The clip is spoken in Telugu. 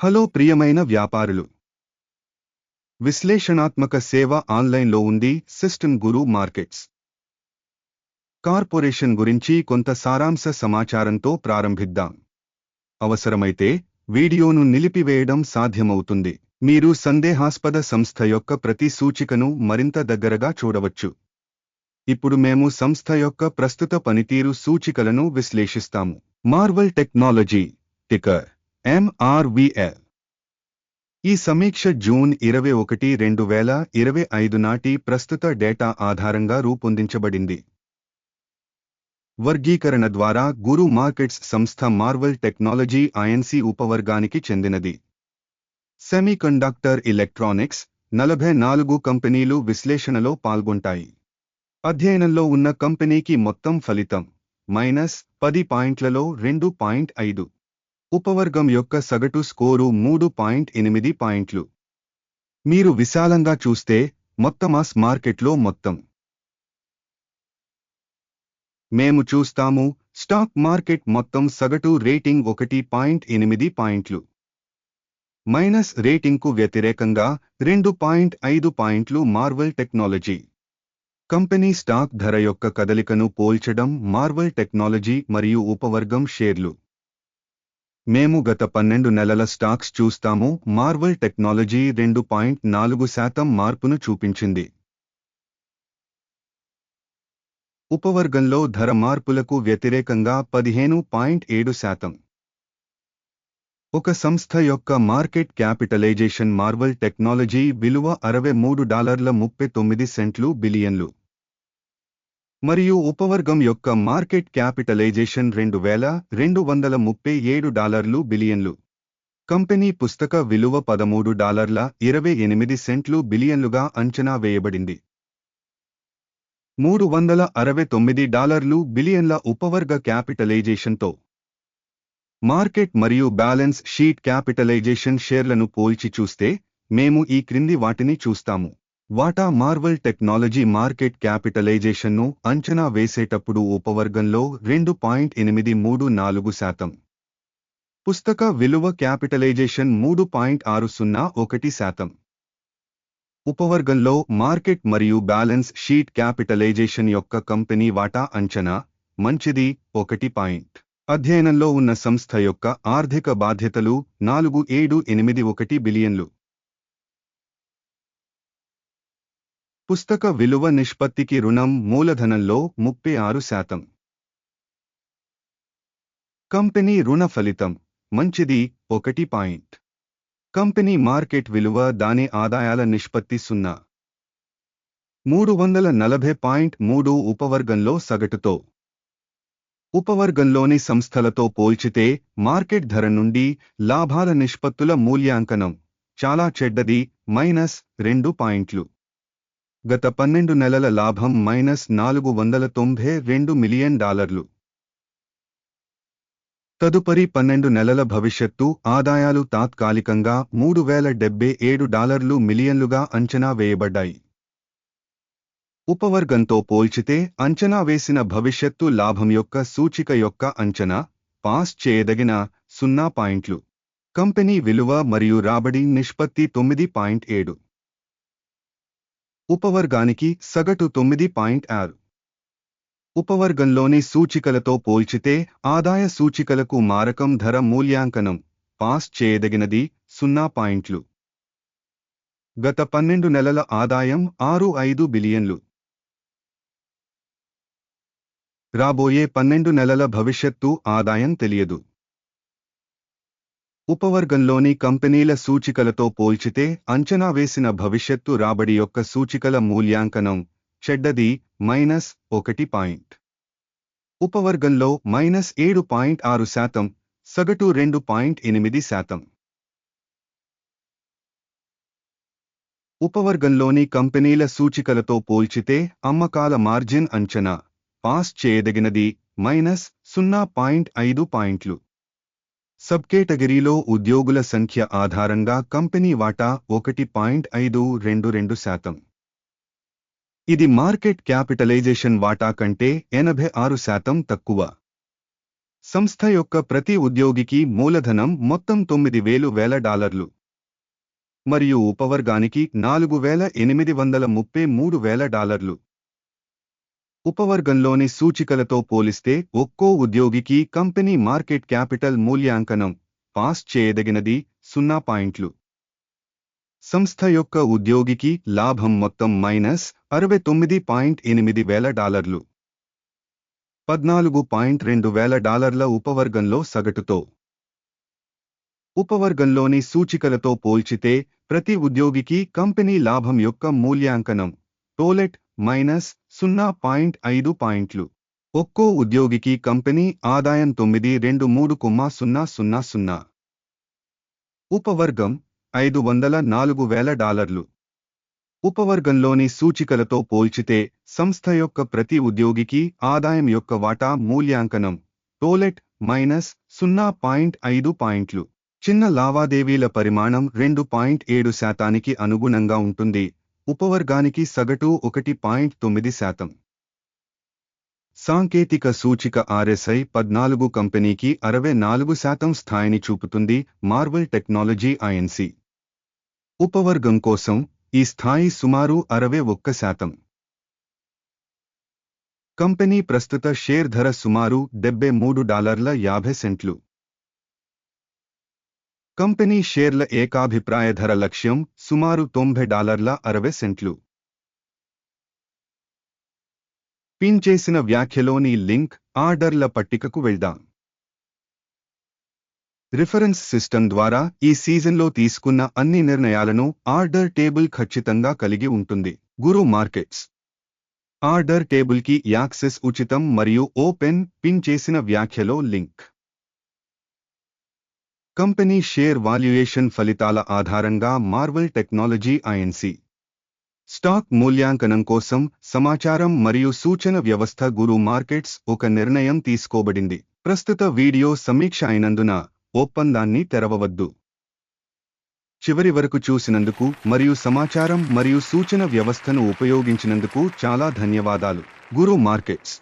హలో ప్రియమైన వ్యాపారులు. విశ్లేషణాత్మక సేవ ఆన్లైన్లో ఉంది సిస్టమ్ గురు మార్కెట్స్. కార్పొరేషన్ గురించి కొంత సారాంశ సమాచారంతో ప్రారంభిద్దాం. అవసరమైతే వీడియోను నిలిపివేయడం సాధ్యమవుతుంది. మీరు సందేహాస్పద సంస్థ యొక్క ప్రతి సూచికను మరింత దగ్గరగా చూడవచ్చు. ఇప్పుడు మేము సంస్థ యొక్క ప్రస్తుత పనితీరు సూచికలను విశ్లేషిస్తాము. మార్వల్ టెక్నాలజీ టికర్ ఎంఆర్విఎల్ ఈ సమీక్ష జూన్ ఇరవై ఒకటి రెండు వేల ఇరవై ఐదు నాటి ప్రస్తుత డేటా ఆధారంగా రూపొందించబడింది. వర్గీకరణ ద్వారా గురు మార్కెట్స్ సంస్థ మార్వల్ టెక్నాలజీ ఐఎన్సి ఉపవర్గానికి చెందినది. సెమీకండక్టర్ ఎలక్ట్రానిక్స్ నలభై నాలుగు కంపెనీలు విశ్లేషణలో పాల్గొంటాయి. అధ్యయనంలో ఉన్న కంపెనీకి మొత్తం ఫలితం మైనస్ పది పాయింట్లలో రెండు పాయింట్ ఐదు. ఉపవర్గం యొక్క సగటు స్కోరు మూడు పాయింట్ ఎనిమిది పాయింట్లు. మీరు విశాలంగా చూస్తే మొత్తమాస్ మార్కెట్లో మొత్తం. మేము చూస్తాము స్టాక్ మార్కెట్ మొత్తం సగటు రేటింగ్ ఒకటి పాయింట్ ఎనిమిది పాయింట్లు. మైనస్ రేటింగ్కు వ్యతిరేకంగా రెండు పాయింట్ ఐదు పాయింట్లు మార్వల్ టెక్నాలజీ. కంపెనీ స్టాక్ ధర యొక్క కదలికను పోల్చడం మార్వల్ టెక్నాలజీ మరియు ఉపవర్గం షేర్లు. మేము గత పన్నెండు నెలల స్టాక్స్ చూస్తాము. మార్వల్ టెక్నాలజీ రెండు పాయింట్ నాలుగు శాతం మార్పును చూపించింది. ఉపవర్గంలో ధర మార్పులకు వ్యతిరేకంగా పదిహేను పాయింట్ ఏడు శాతం. ఒక సంస్థ యొక్క మార్కెట్ క్యాపిటలైజేషన్ మార్వల్ టెక్నాలజీ విలువ అరవై మూడు డాలర్ల ముప్పై తొమ్మిది సెంట్లు బిలియన్లు. మరియు ఉపవర్గం యొక్క మార్కెట్ క్యాపిటలైజేషన్ రెండు వేల రెండు వందల ముప్పై ఏడు డాలర్లు బిలియన్లు. కంపెనీ పుస్తక విలువ పదమూడు డాలర్ల ఇరవై ఎనిమిది సెంట్లు బిలియన్లుగా అంచనా వేయబడింది. మూడు వందల అరవై తొమ్మిది డాలర్లు బిలియన్ల ఉపవర్గ క్యాపిటలైజేషన్తో. మార్కెట్ మరియు బ్యాలెన్స్ షీట్ క్యాపిటలైజేషన్ షేర్లను పోల్చి చూస్తే మేము ఈ క్రింది వాటిని చూస్తాము. వాటా మార్వల్ టెక్నాలజీ మార్కెట్ క్యాపిటలైజేషన్ను అంచనా వేసేటప్పుడు ఉపవర్గంలో రెండు పాయింట్ ఎనిమిది మూడు నాలుగు శాతం. పుస్తక విలువ క్యాపిటలైజేషన్ మూడు పాయింట్ ఆరు సున్నా ఒకటి శాతం. ఉపవర్గంలో మార్కెట్ మరియు బ్యాలెన్స్ షీట్ క్యాపిటలైజేషన్ యొక్క కంపెనీ వాటా అంచనా మంచిది ఒకటి పాయింట్. అధ్యయనంలో ఉన్న సంస్థ యొక్క ఆర్థిక బాధ్యతలు నాలుగు ఏడు ఎనిమిది ఒకటి బిలియన్లు. పుస్తక విలువ నిష్పత్తికి రుణం మూలధనంలో ముప్పై ఆరు శాతం. కంపెనీ రుణ ఫలితం మంచిది ఒకటి పాయింట్. కంపెనీ మార్కెట్ విలువ దాని ఆదాయాల నిష్పత్తి సున్నా. మూడు వందల నలభై పాయింట్ మూడు ఉపవర్గంలో సగటుతో. ఉపవర్గంలోని సంస్థలతో పోల్చితే మార్కెట్ ధర నుండి లాభాల నిష్పత్తుల మూల్యాంకనం చాలా చెడ్డది మైనస్ రెండు పాయింట్లు. గత పన్నెండు నెలల లాభం మైనస్ నాలుగు వందల తొంభై రెండు మిలియన్ డాలర్లు. తదుపరి పన్నెండు నెలల భవిష్యత్తు ఆదాయాలు తాత్కాలికంగా మూడు వేల డెబ్బై ఏడు డాలర్లు మిలియన్లుగా అంచనా వేయబడ్డాయి. ఉపవర్గంతో పోల్చితే అంచనా వేసిన భవిష్యత్తు లాభం యొక్క సూచిక యొక్క అంచనా పాస్ చేయదగిన సున్నా పాయింట్లు. కంపెనీ విలువ మరియు రాబడి నిష్పత్తి తొమ్మిది పాయింట్ ఏడు. ఉపవర్గానికి సగటు తొమ్మిది పాయింట్ ఆరు. ఉపవర్గంలోని సూచికలతో పోల్చితే ఆదాయ సూచికలకు మారకం ధర మూల్యాంకనం పాస్ చేయదగినది సున్నా పాయింట్లు. గత పన్నెండు నెలల ఆదాయం ఆరు ఐదు బిలియన్లు. రాబోయే పన్నెండు నెలల భవిష్యత్తు ఆదాయం తెలియదు. ఉపవర్గంలోని కంపెనీల సూచికలతో పోల్చితే అంచనా వేసిన భవిష్యత్తు రాబడి యొక్క సూచికల మూల్యాంకనం చెడ్డది మైనస్ ఒకటి పాయింట్. ఉపవర్గంలో మైనస్ ఏడు పాయింట్ ఆరు శాతం సగటు రెండు పాయింట్ ఎనిమిది శాతం. ఉపవర్గంలోని కంపెనీల సూచికలతో పోల్చితే అమ్మకాల మార్జిన్ అంచనా పాస్ చేయదగినది మైనస్ సున్నా పాయింట్ ఐదు పాయింట్లు. సబ్ కేటగిరీలో ఉద్యోగుల సంఖ్య ఆధారంగా కంపెనీ వాటా ఒకటి పాయింట్ ఐదు రెండు రెండు శాతం. ఇది మార్కెట్ క్యాపిటలైజేషన్ వాటా కంటే ఎనభై ఆరు శాతం తక్కువ. సంస్థ యొక్క ప్రతి ఉద్యోగికి మూలధనం మొత్తం తొమ్మిది వేలు వేల డాలర్లు. మరియు ఉపవర్గానికి నాలుగు వేల ఎనిమిది వందల ముప్పై మూడు వేల డాలర్లు. ఉపవర్గంలోని సూచికలతో పోలిస్తే ఒక్కో ఉద్యోగికి కంపెనీ మార్కెట్ క్యాపిటల్ మూల్యాంకనం పాస్ చేయదగినది సున్నా పాయింట్లు. సంస్థ యొక్క ఉద్యోగికి లాభం మొత్తం మైనస్ అరవై తొమ్మిది పాయింట్ ఎనిమిది వేల డాలర్లు. పద్నాలుగు పాయింట్ రెండు వేల డాలర్ల ఉపవర్గంలో సగటుతో. ఉపవర్గంలోని సూచికలతో పోల్చితే ప్రతి ఉద్యోగికి కంపెనీ లాభం యొక్క మూల్యాంకనం టోలెట్ మైనస్ సున్నా పాయింట్ ఐదు పాయింట్లు. ఒక్కో ఉద్యోగికి కంపెనీ ఆదాయం తొమ్మిది రెండు మూడు కొమ్మా సున్నా సున్నా సున్నా. ఉపవర్గం ఐదు వందల నాలుగు వేల డాలర్లు. ఉపవర్గంలోని సూచికలతో పోల్చితే సంస్థ యొక్క ప్రతి ఉద్యోగికి ఆదాయం యొక్క వాటా మూల్యాంకనం టోలెట్ మైనస్ సున్నా పాయింట్ ఐదు పాయింట్లు. చిన్న లావాదేవీల పరిమాణం రెండు పాయింట్ ఏడు శాతానికి అనుగుణంగా ఉంటుంది. ఉపవర్గానికి సగటు ఒకటి పాయింట్ తొమ్మిది శాతం. సాంకేతిక సూచిక ఆర్ఎస్ఐ పద్నాలుగు కంపెనీకి అరవై నాలుగు శాతం స్థాయిని చూపుతుంది మార్వెల్ టెక్నాలజీ ఐఎన్సి. ఉపవర్గం కోసం ఈ స్థాయి సుమారు అరవై ఒక్క శాతం. కంపెనీ ప్రస్తుత షేర్ ధర సుమారు డెబ్బై మూడు డాలర్ల యాభై సెంట్లు. కంపెనీ షేర్ల ఏకాభిప్రాయ ధర లక్ష్యం సుమారు తొంభై డాలర్ల అరవై సెంట్లు. పిన్ చేసిన వ్యాఖ్యలోని లింక్ ఆర్డర్ల పట్టికకు వెళ్దాం. రిఫరెన్స్ సిస్టమ్ ద్వారా ఈ సీజన్లో తీసుకున్న అన్ని నిర్ణయాలను ఆర్డర్ టేబుల్ ఖచ్చితంగా కలిగి ఉంటుంది. Guru Markets. ఆర్డర్ టేబుల్కి యాక్సెస్ ఉచితం మరియు ఓపెన్ పిన్ చేసిన వ్యాఖ్యలో లింక్. కంపెనీ షేర్ వాల్యుయేషన్ ఫలితాల ఆధారంగా మార్వెల్ టెక్నాలజీ ఐఎన్సి స్టాక్ మూల్యాంకనం కోసం సమాచారం మరియు సూచన వ్యవస్థ గురు మార్కెట్స్ ఒక నిర్ణయం తీసుకోబడింది. ప్రస్తుత వీడియో సమీక్ష అయినందున ఒప్పందాన్ని తెరవవద్దు. చివరి వరకు చూసినందుకు మరియు సమాచారం మరియు సూచన వ్యవస్థను ఉపయోగించినందుకు చాలా ధన్యవాదాలు. Guru Markets.